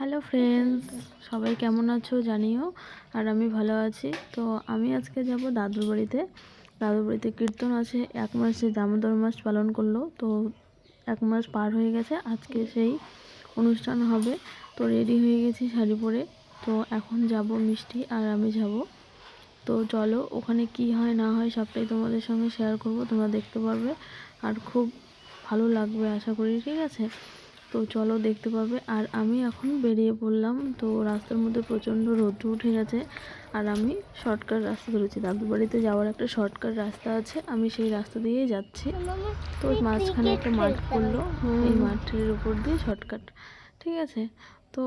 Hello friends সবাই কেমন আছো জানিও, আর আমি ভালো আছি। তো আমি আজকে যাব দাদুর বাড়িতে। দাদুর বাড়িতে কীর্তন আছে, এক মাসে দামোদর মাস পালন করল, তো এক মাস পার হয়ে গেছে। আজকে সেই অনুষ্ঠান হবে। তো রেডি হয়ে গেছি শাড়ি পরে। তো এখন যাব মিষ্টি আর আমি যাব। তো চলো, ওখানে কি হয় না হয় সবটাই তোমাদের সঙ্গে শেয়ার করব, তোমরা দেখতে পারবে। আর খুব ভালো লাগবে, আশা করি, ঠিক আছে? তো চলো দেখতে পাবে। আর আমি এখন বেরিয়ে পড়লাম, তো রাস্তার মধ্যে প্রচণ্ড রৌদ্র উঠে গেছে। আর আমি শর্টকাট রাস্তা ধরেছি। দাদুর বাড়িতে যাওয়ার একটা শর্টকাট রাস্তা আছে, আমি সেই রাস্তা দিয়েই যাচ্ছি। তো মাঝখানে একটা মাঠ পড়ল এই মাঠের উপর দিয়ে শর্টকাট ঠিক আছে? তো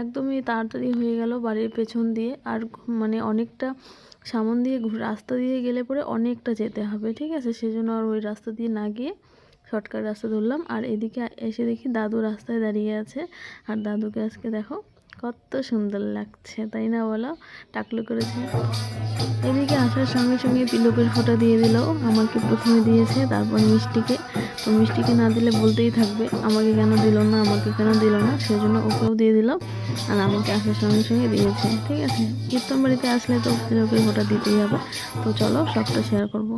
একদমই তাড়াতাড়ি হয়ে গেল বাড়ির পেছন দিয়ে। আর মানে অনেকটা সামন দিয়ে রাস্তা দিয়ে গেলে পরে অনেকটা যেতে হবে। ঠিক আছে? সেজন্য আর ওই রাস্তা দিয়ে না গিয়ে শর্টকাট রাস্তা ধরলাম, আর এদিকে এসে দেখি দাদু রাস্তায় দাঁড়িয়ে আছে। আর দাদুকে আজকে দেখো কত সুন্দর লাগছে, তাই না বলো? টাকলু করেছে। এদিকে আসার সঙ্গে সঙ্গে তিলকের ফোঁটা দিয়ে দিল, আমাকে প্রথমে দিয়েছে, তারপর মিষ্টিকে। তো মিষ্টিকে না দিলে বলতেই থাকবে, আমাকে কেন দিল না, আমাকে কেন দিল না সেই জন্য ওকেও দিয়ে দিল, আর আমাকে আসার সঙ্গে সঙ্গে দিয়েছে, ঠিক আছে? কীর্তন বাড়িতে আসলে তো তিলকের ফোঁটা দিতেই হবে। তো চলো সবটা শেয়ার করব।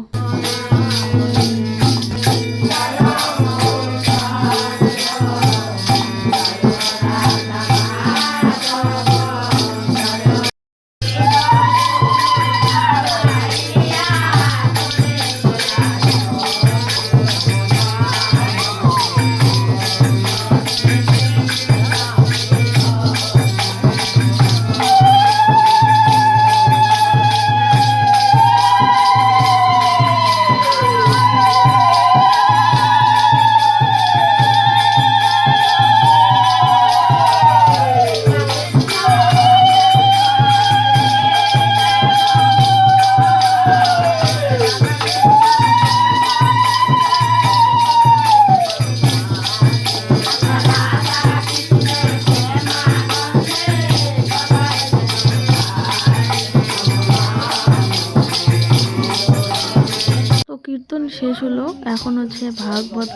কীর্তন শেষ হলো। এখন হচ্ছে ভাগবত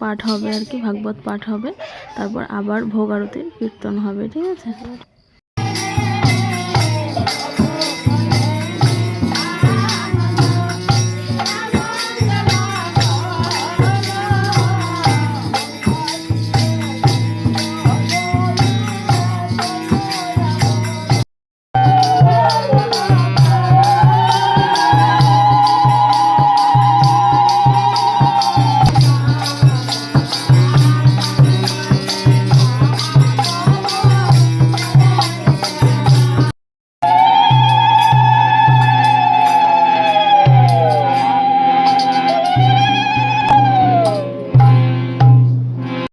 পাঠ- হবে আর কি, ভাগবত পাঠ হবে। তারপর আবার ভোগ আরতির কীর্তন হবে, ঠিক আছে?